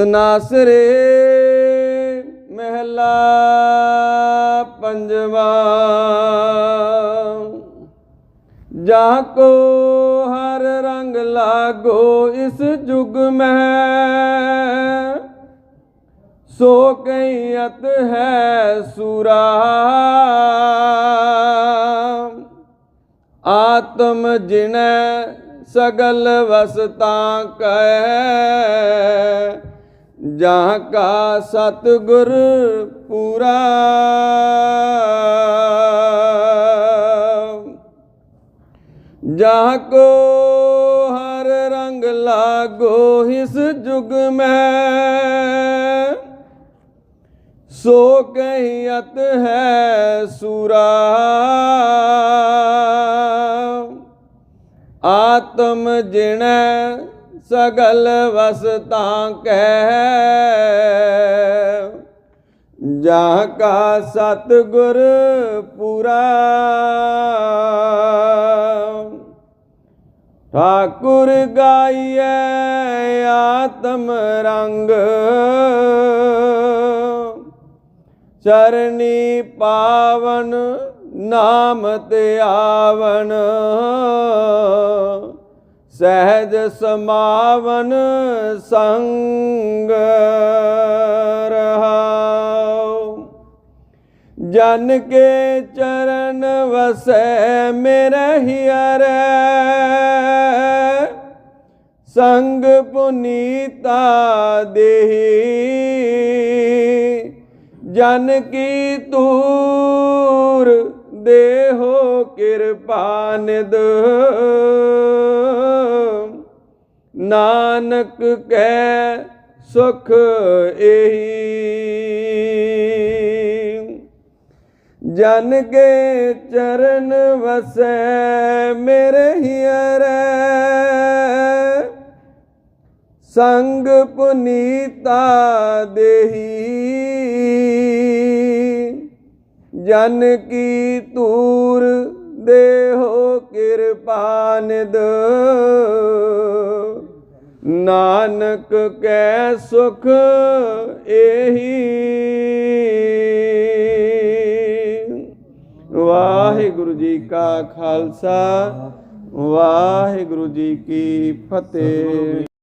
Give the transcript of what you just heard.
ਤਨਾਸਰੇ ਮਹਿਲਾ ਪੰਜਵਾ। ਜਾ ਕੋ ਹਰ ਰੰਗ ਲਾਗੋ ਇਸ ਜੁਗ ਮਹਿ। ਸੋ ਕਈਅਤ ਹੈ ਸੂਰਾ। ਆਤਮ ਜਿਨੈ ਸਗਲ ਵਸਤਾ ਕੈ। ਜਾਂ ਕਾ ਸਤਗੁਰ ਪੂਰਾ। ਜਾ ਕੋ ਹਰ ਰੰਗ ਲਾਗੋ ਇਸ ਜੁਗ ਮੈਂ। ਸੋ ਕਹੀਅਤ ਹੈ ਸੂਰਾ। ਆਤਮ ਜਿਣੈ ਸਗਲ ਵਸਤਾ ਕਹਿ। ਜਾ ਕਾ ਸਤਗੁਰ ਪੂਰਾ। ਠਾਕੁਰ ਗਾਈਐ ਆਤਮ ਰੰਗ। ਚਰਨੀ ਪਾਵਨ ਨਾਮ ਤੇ ਆਵਨ ਸਹਿਜ ਸਮਾਵਨ ਸੰਗ ਰਹਾਉ। ਜਨ ਕੇ ਚਰਨ ਵਸੈ ਮੇਰੇ ਹਿਅਰੈ। ਸੰਗ ਪੁਨੀਤਾ ਦੇਹੀ। ਜਨ ਕੀ ਤੂਰ ਦੇਹੋ ਕਿਰਪਾ ਨਿਦ ਨਾਨਕ ਕੈ ਸੁਖ ਇਹੀ ਜਨ ਕੇ ਚਰਨ ਵਸੈ ਮੇਰੇ ਹਿਅਰੈ। ਸੰਗ ਪੁਨੀਤਾ ਦੇਹੀ। ਜਨ ਕੀ ਤੂਰ ਦੇਹੋ ਕਿਰਪਾ ਨਿਦ ਨਾਨਕ ਕੈ ਸੁਖ ਇਹੀ ਵਾਹਿਗੁਰੂ ਜੀ ਕਾ ਖਾਲਸਾ ਵਾਹਿਗੁਰੂ ਜੀ ਕੀ ਫਤਿਹ।